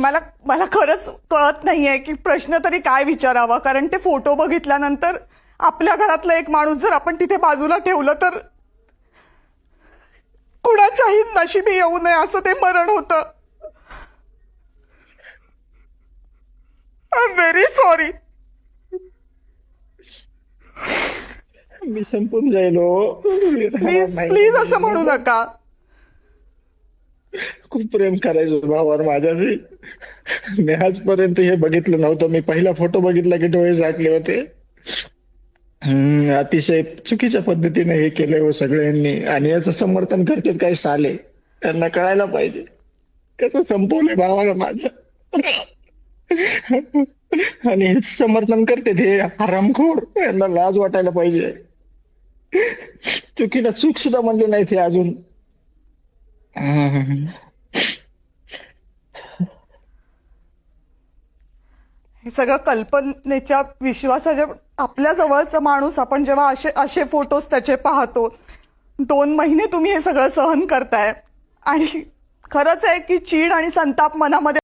मला मला खरंच कळत नाहीये की प्रश्न तरी काय विचारावा कारण ते फोटो बघितल्यानंतर आपल्या घरातला एक माणूस जर आपण तिथे बाजूला ठेवलं तर कुणाच्याही नशिबी येऊ नये असं ते मरण होतं आय व्हेरी सॉरी मी संपून जाईल हो. प्लीज नाही. प्लीज असं म्हणू नका खूप प्रेम करायचो भावावर माझ्याशी. मी आजपर्यंत हे बघितलं नव्हतं. मी पहिला फोटो बघितला की डोळे झाकले होते. अतिशय चुकीच्या पद्धतीने हे केलंय हो सगळ्यांनी. आणि याचं समर्थन करतात काही साले. त्यांना कळायला पाहिजे. कसं संपवलंय भावाला माझ्या आणि हेच समर्थन करते हे हरामखोर. यांना लाज वाटायला पाहिजे. चुकीला चूक सुद्धा म्हणली नाही ते अजून. हे सगळं कल्पनेच्या विश्वासाच्या आपल्या जवळचा माणूस आपण जेव्हा असे असे फोटोज त्याचे पाहतो दोन महिने तुम्ही हे सगळं सहन करताय. आणि खरंच आहे की चीड आणि संताप मनामध्ये